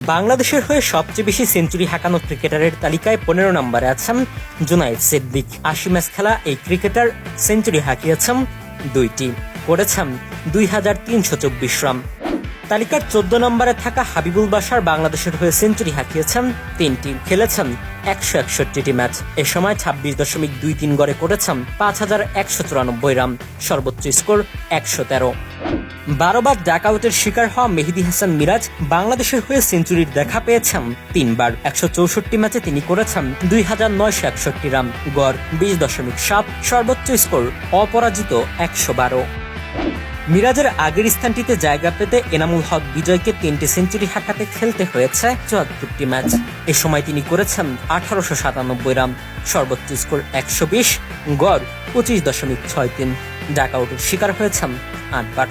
বাংলাদেশের হয়ে সবচেয়ে বেশি সেঞ্চুরি হাঁকানো ক্রিকেটারের তালিকায় পনেরো নম্বরে আছেন জুনাইদ সিদ্দিক। আশি ম্যাচ খেলা এই ক্রিকেটার সেঞ্চুরি হাঁকিয়েছেন দুইটি, করেছেন দুই হাজার তিনশো চব্বিশ রান। তালিকার চোদ্দ নম্বরে থাকা হাবিবুল বাসার বাংলাদেশের হয়ে সেঞ্চুরি হাঁকিয়েছেন তিনটি, খেলেছেন একশো একষট্টিটি ম্যাচ। এ সময় ছাব্বিশ দশমিক দুই তিন গড়ে করেছেন পাঁচ হাজার একশো চুরানব্বই রান। সর্বোচ্চ স্কোর একশো তেরো। বারোবার ডাকআউটের শিকার হওয়া মেহেদি হাসান মিরাজ বাংলাদেশের হয়ে সেঞ্চুরির দেখা পেয়েছেন। তিনবার একশো চৌষট্টি ম্যাচে তিনি করেছেন দুই হাজার নয়শো একষট্টি রান। গড় বিশ দশমিক সাত, সর্বোচ্চ স্কোর অপরাজিত একশো বারো। মিরাজের আগের স্থানটিতে জায়গা পেতে এনামুল হক বিজয়কে তিনটি সেঞ্চুরি হাঁকাতে খেলতে হয়েছে চুয়াত্তরটি ম্যাচ। এ সময় তিনি করেছেন আঠারোশো সাতানব্বই রান, সর্বোচ্চ স্কোর একশো বিশ, গড় পঁচিশ দশমিক ছয় তিন। ডাকআউটের শিকার হয়েছেন আটবার।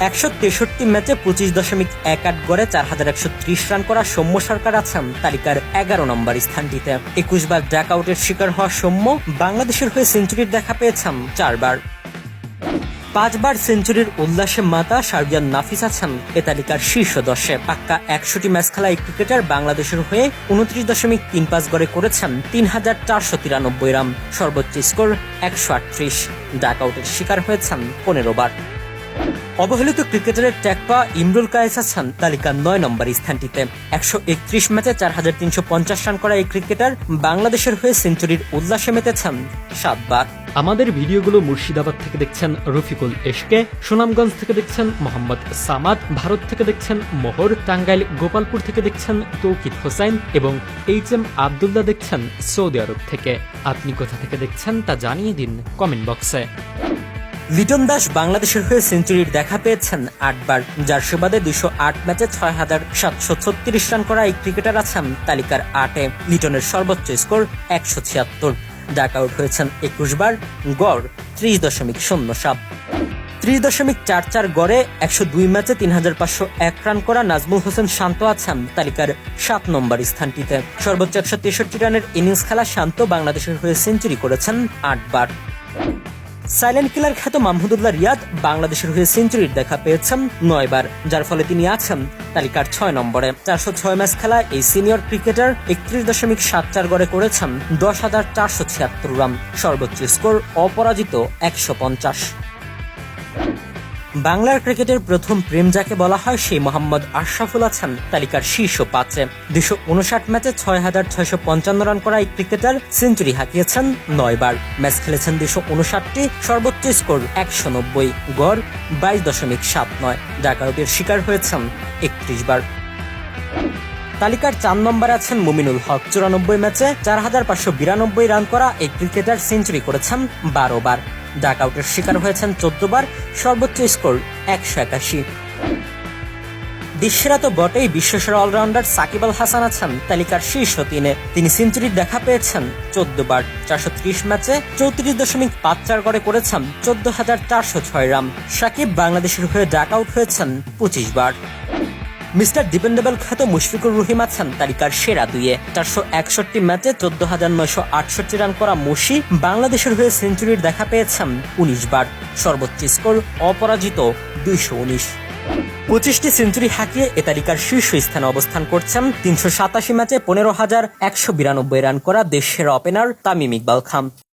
একশো তেষট্টি ম্যাচে পঁচিশ দশমিক এক আট গড়ে চার হাজার একশো ত্রিশ রান করা সৌম্য সরকার আছেন তালিকার এগারো নম্বর স্থানটিতে। একুশ বার আউটের শিকার হওয়া সৌম্য বাংলাদেশের হয়ে সেঞ্চুরির দেখা পেয়েছেন চারবার। পাঁচবার সেঞ্চুরির উল্লাসে মাতা সার্বিয়ান নাফিস আছেন এ তালিকার শীর্ষ দশে। পাক্কা একশোটি ম্যাচ খেলা এই ক্রিকেটার বাংলাদেশের হয়ে উনত্রিশ দশমিক তিন পাঁচ গড়ে করেছেন তিন হাজার চারশো তিরানব্বই রান। সর্বোচ্চ স্কোর একশো আটত্রিশ। ডাক আউটের শিকার হয়েছেন পনেরো বার অবহেলিত ক্রিকেটারের ট্যাগ পাওয়া ইমরুল কায়েস আছেন তালিকার নয় নম্বর স্থানটিতে। একশো একত্রিশ ম্যাচে চার হাজার তিনশো পঞ্চাশ রান করা এই ক্রিকেটার বাংলাদেশের হয়ে সেঞ্চুরির উল্লাসে মেতেছেন সাতবার। আমাদের ভিডিওগুলো মুর্শিদাবাদ থেকে দেখছেন রফিকুল এশকে, সুনামগঞ্জ থেকে দেখছেন মোহাম্মদ সামাদ, ভারত থেকে দেখছেন মোহর, টাঙ্গাইল, গোপালপুর থেকে দেখছেন তৌকিদ হোসাইন এবং এইচ এম আবদুল্লাহ দেখছেন সৌদি আরব থেকে। আপনি কোথা থেকে দেখছেন তা জানিয়ে দিন কমেন্ট বক্সে। লিটন দাস বাংলাদেশের হয়ে সেঞ্চুরির দেখা পেয়েছেন আটবার, যার সুবাদে দুশো আট ম্যাচে ছয় হাজার সাতশো ছত্রিশ রান করা এই ক্রিকেটার আছেন তালিকার আটে। লিটনের সর্বোচ্চ স্কোর একশো ছিয়াত্তর। ডাক আউট হয়েছেন একুশ বার গড় ত্রিশ দশমিক শূন্য সাত। ত্রিশ দশমিক চার চার গড়ে একশো দুই ম্যাচে তিন হাজার পাঁচশো এক রান করা নাজমুল হোসেন শান্ত আছেন তালিকার সাত নম্বর স্থানটিতে। সর্বোচ্চ একশো তেষট্টি রানের ইনিংস খেলা শান্ত বাংলাদেশের হয়ে সেঞ্চুরি করেছেন আটবার। সাইলেন্ট কিলার খ্যাত মাহমুদুল্লাহ রিয়াদ বাংলাদেশের হয়ে সেঞ্চুরির দেখা পেয়েছেন নয়বার, যার ফলে তিনি আছেন তালিকার ছয় নম্বরে। চারশো ছয় ম্যাচ খেলায় এই সিনিয়র ক্রিকেটার একত্রিশ দশমিক সাত চার গড়ে করেছেন দশ হাজার চারশো ছিয়াত্তর রান। সর্বোচ্চ স্কোর অপরাজিত একশো পঞ্চাশ। বাংলার ক্রিকেটের প্রথম প্রেম যাকে বলা হয় সেই মোহাম্মদ আশরাফুল আছেন তালিকার শীর্ষ পাঁচে। দুশো উনষাট ম্যাচে ছয় হাজার ছয়শো পঞ্চান্ন রান করা এই ক্রিকেটার সেঞ্চুরি হাঁকিয়েছেন নয়বার। ম্যাচ খেলেছেন দুশো উনষাটটি, সর্বোচ্চ স্কোর একশো নব্বই, গড় বাইশ দশমিক সাত নয়। ডাকাউটের শিকার হয়েছেন একত্রিশ বার। তালিকার চার নম্বর আছেন মুমিনুল হক। চুরানব্বই ম্যাচে চার হাজার পাঁচশো বিরানব্বই রান করা এই ক্রিকেটার সেঞ্চুরি করেছেন বারো বার। ডাক আউটের শিকার হয়েছেন চোদ্দ বার সর্বোচ্চ স্কোর একশো একাশি। বিশ্বেরা তো বটেই বিশ্বসেরা অলরাউন্ডার সাকিব আল হাসান আছেন তালিকার শীর্ষ তিনে। তিনি সেঞ্চুরির দেখা পেয়েছেন চোদ্দ বার চারশো ত্রিশ ম্যাচে চৌত্রিশ দশমিক পাঁচ চার গড়ে করেছেন চোদ্দ হাজার চারশো ছয় রান। সাকিব বাংলাদেশের হয়ে ডাক আউট হয়েছেন পঁচিশ বার। মিস্টার ডিপেন্ডেবল খ্যাত মুশফিকুর রহিম আছেন তালিকার সেরা দুইয়ে। চারশো একষট্টি ম্যাচে চোদ্দ হাজার নয়শো আটষট্টি রান করা মুশি বাংলাদেশের হয়ে সেঞ্চুরির দেখা পেয়েছেন উনিশ বার। সর্বোচ্চ স্কোর অপরাজিত দুইশো উনিশ। পঁচিশটি সেঞ্চুরি হাঁকিয়ে এ তালিকার শীর্ষ স্থানে অবস্থান করছেন তিনশো সাতাশি ম্যাচে পনেরো হাজার একশো বিরানব্বই রান করা দেশের ওপেনার তামিম ইকবাল খান।